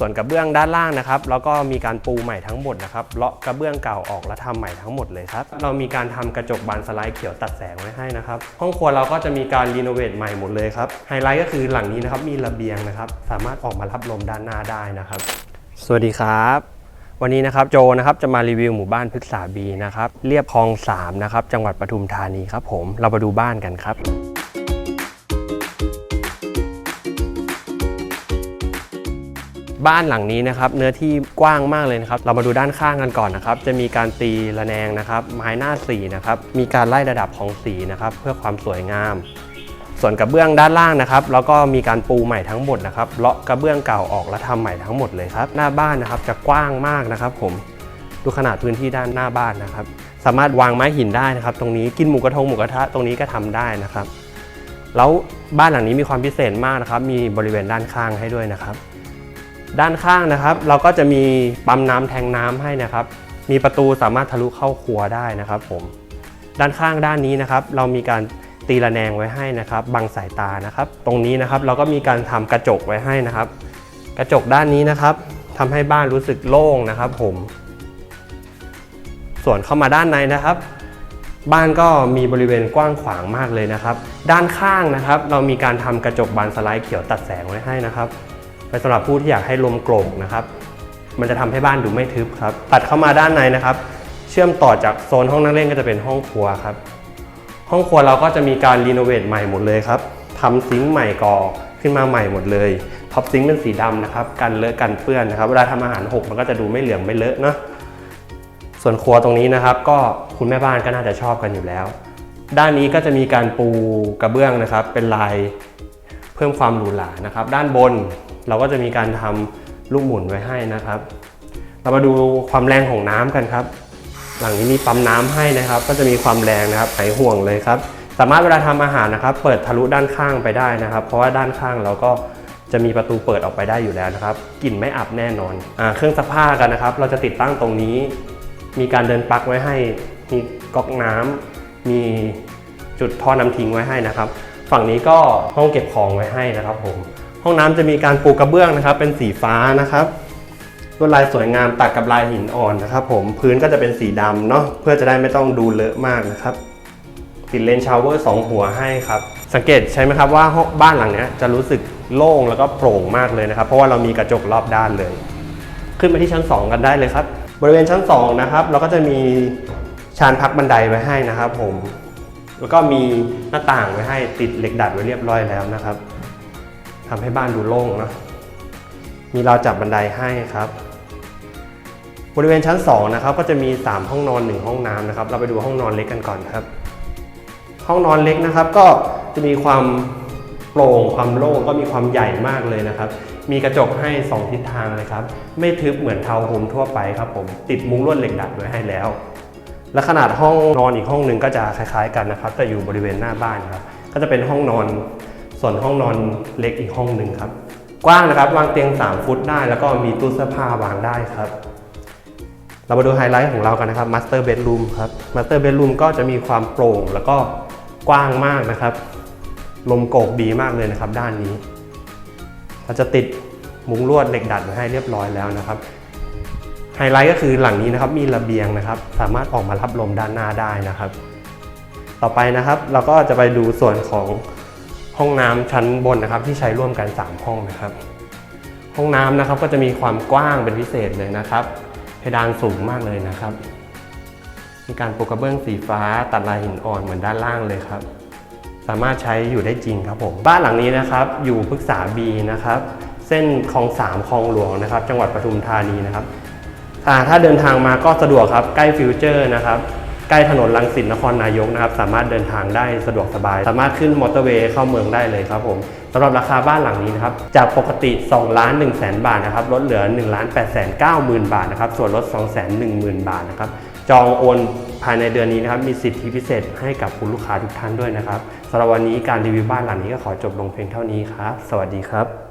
ส่วนกระเบื้องด้านล่างนะครับแล้วก็มีการปูใหม่ทั้งหมดนะครับเลาะกระเบื้องเก่าออกและทำใหม่ทั้งหมดเลยครับเรามีการทำกระจกบานสไลด์เขียวตัดแสงไว้ให้นะครับห้องครัวเราก็จะมีการรีโนเวทใหม่หมดเลยครับไฮไลท์ก็คือหลังนี้นะครับมีระเบียงนะครับสามารถออกมารับลมด้านหน้าได้นะครับ สวัสดีครับวันนี้นะครับโจนะครับจะมารีวิวหมู่บ้านพฤกษาบีนะครับเรียบคลอง3นะครับจังหวัดปทุมธานีครับผมเรามาดูบ้านกันครับ บ้านหลังนี้นะครับเนื้อที่กว้างมากเลยนะครับ เรามาดูด้านข้างกันก่อนนะครับ จะมีการตีระแนงนะครับ ไม้หน้าสีนะครับ มีการไล่ระดับของสีนะครับ เพื่อความสวยงาม ส่วนกระเบื้องด้านล่างนะครับ แล้วก็มีการปูใหม่ทั้งหมดนะครับเลาะกระเบื้องเก่าออกและทำใหม่ทั้งหมดเลยครับ หน้าบ้านนะครับจะกว้างมากนะครับ ผมดูขนาดพื้นที่ด้านหน้าบ้านนะครับ สามารถวางไม้หินได้นะครับ ตรงนี้กินหมูกระทงหมูกระทะตรงนี้ก็ทำได้นะครับ แล้วบ้านหลังนี้มีความพิเศษมากนะครับ มีบริเวณด้านข้างให้ด้วยนะครับ ด้านข้างนะครับ เราก็จะมีปั๊มน้ำแทงน้ำให้นะครับ มีประตูสามารถทะลุเข้าครัวได้นะครับผมด้านข้างด้านนี้นะครับ เรามีการตีระแนงไว้ให้นะครับบังสายตานะครับ ตรงนี้นะครับเราก็มีการทำกระจกไว้ให้นะครับ กระจกด้านนี้นะครับทำให้บ้านรู้สึกโล่งนะครับ ผม ส่วนเข้ามาด้านในนะครับ บ้านก็มีบริเวณกว้างขวางมากเลยนะครับ ด้านข้างนะครับ เรามีการทำกระจกบานสไลด์เขียวตัดแสงไว้ให้นะครับ เป็นสำหรับผู้ที่อยากให้ลมโกร่งนะครับ มันจะทำให้บ้านดูไม่ทึบครับ ตัดเข้ามาด้านในนะครับ เชื่อมต่อจากโซนห้องนั่งเล่นก็จะเป็นห้องครัวครับ ห้องครัวเราก็จะมีการรีโนเวทใหม่หมดเลยครับทำซิงค์ใหม่ก่อขึ้นมาใหม่หมดเลย ท็อปซิงค์เป็นสีดำนะครับ กันเลอะกันเปื้อนนะครับ เวลาทำอาหารหกมันก็จะดูไม่เหลืองไม่เลอะเนาะส่วนครัวตรงนี้นะครับ ก็คุณแม่บ้านก็น่าจะชอบกันอยู่แล้ว ด้านนี้ก็จะมีการปูกระเบื้องนะครับ เป็นลายเพิ่มความหรูหรานะครับ ด้านบน เราก็จะมีการทำลูกหมุนไว้ให้นะครับ เรามาดูความแรงของน้ำกันครับ หลังนี้มีปั๊มน้ำให้นะครับ ก็จะมีความแรงนะครับหายห่วงเลยครับ สามารถเวลาทำอาหารนะครับ เปิดทะลุด้านข้างไปได้นะครับ เพราะว่าด้านข้างเราก็จะมีประตูเปิดออกไปได้อยู่แล้วนะครับกลิ่นไม่อับแน่นอนอเครื่องซักผ้ากันนะครับ เราจะติดตั้งตรงนี้ มีการเดินปลั๊กไว้ให้ มีก๊อกน้ำมีจุดท่อน้ำทิ้งไว้ให้นะครับ ฝั่งนี้ก็ห้องเก็บของไว้ให้นะครับผม ห้องน้ำจะมีการปูกระเบื้องนะครับ เป็นสีฟ้านะครับลวดลายสวยงามตัดกับลายหินอ่อนนะครับ ผมพื้นก็จะเป็นสีดำเนาะเพื่อจะได้ไม่ต้องดูเลอะมากนะครับ ติดเลนชาวเวอร์สองหัวให้ครับ สังเกตใช่ไหมครับว่าบ้านหลังนี้จะรู้สึกโล่งแล้วก็โปร่งมากเลยนะครับ เพราะว่าเรามีกระจกรอบด้านเลย ขึ้นไปที่ชั้น 2 กันได้เลยครับ บริเวณชั้น 2 นะครับ เราก็จะมีชานพักบันไดไว้ให้นะครับ ผม แล้วก็มีหน้าต่างไว้ให้ติดเหล็กดัดไว้เรียบร้อยแล้วนะครับ ทำให้บ้านดูโล่งนะมีราวจับบันไดให้ครับ บริเวณชั้น 2 นะครับ ก็จะมี 3 ห้องนอน 1 ห้องน้ำนะครับ เราไปดูห้องนอนเล็กกันก่อนครับ ห้องนอนเล็กนะครับ ก็จะมีความโปร่งความโล่งก็มีความใหญ่มากเลยนะครับ มีกระจกให้ 2 ทิศทางเลยครับ ไม่ทึบเหมือนเทาวน์โฮมทั่วไปครับผมติดมุ้งลวดเหล็กดัดไว้ให้แล้ว และขนาดห้องนอนอีกห้องหนึ่งก็จะคล้ายๆ กันนะครับ แต่อยู่บริเวณหน้าบ้านครับ ก็จะเป็นห้องนอน ส่วนห้องนอนเล็กอีกห้องหนึ่งครับ กว้างนะครับวางเตียง 3 ฟุตได้ แล้วก็มีตู้เสื้อผ้าวางได้ครับ เรามาดูไฮไลท์ของเรากันนะครับ Master Bedroom ครับ Master Bedroom ก็จะมีความโปร่งแล้วก็กว้างมากนะครับ ลมโกกดีมากเลยนะครับ ด้านนี้เราจะติดมุ้งลวดเหล็กดัดไว้ให้เรียบร้อยแล้วนะครับไฮไลท์ก็คือหลังนี้นะครับมีระเบียงนะครับ สามารถออกมารับลมด้านหน้าได้นะครับ ต่อไปนะครับ เราก็จะไปดูส่วนของ ห้องน้ำชั้นบนนะครับที่ใช้ร่วมกัน 3 ห้องนะครับ ห้องน้ำนะครับก็จะมีความกว้างเป็นพิเศษเลยนะครับ เพดานสูงมากเลยนะครับ มีการปูกระเบื้องสีฟ้าตัดลายหินอ่อนเหมือนด้านล่างเลยครับ สามารถใช้อยู่ได้จริงครับผมบ้านหลังนี้นะครับ อยู่พฤกษาบีนะครับเส้นคลองสามคลองหลวงนะครับ จังหวัดปทุมธานีนะครับถ้าเดินทางมาก็สะดวกครับใกล้ฟิวเจอร์นะครับ ใกล้ถนนลังสิตนครนายกนะครับสามารถเดินทางได้สะดวกสบาย สามารถขึ้นมอเตอร์เวย์เข้าเมืองได้เลยครับผมสำหรับราคาบ้านหลังนี้นะครับจากปกติ2ล้าน1แสนบาทนะครับลดเหลือ1ล้าน8แสน9หมื่นบาทนะครับส่วนลด2แสน1หมื่นบาทนะครับจองโอนภายในเดือนนี้นะครับมีสิทธิพิเศษให้กับคุณลูกค้าทุกท่านด้วยนะครับสำหรับวันนี้การรีวิวบ้านหลังนี้ก็ขอจบลงเพียงเท่านี้ครับ สวัสดีครับ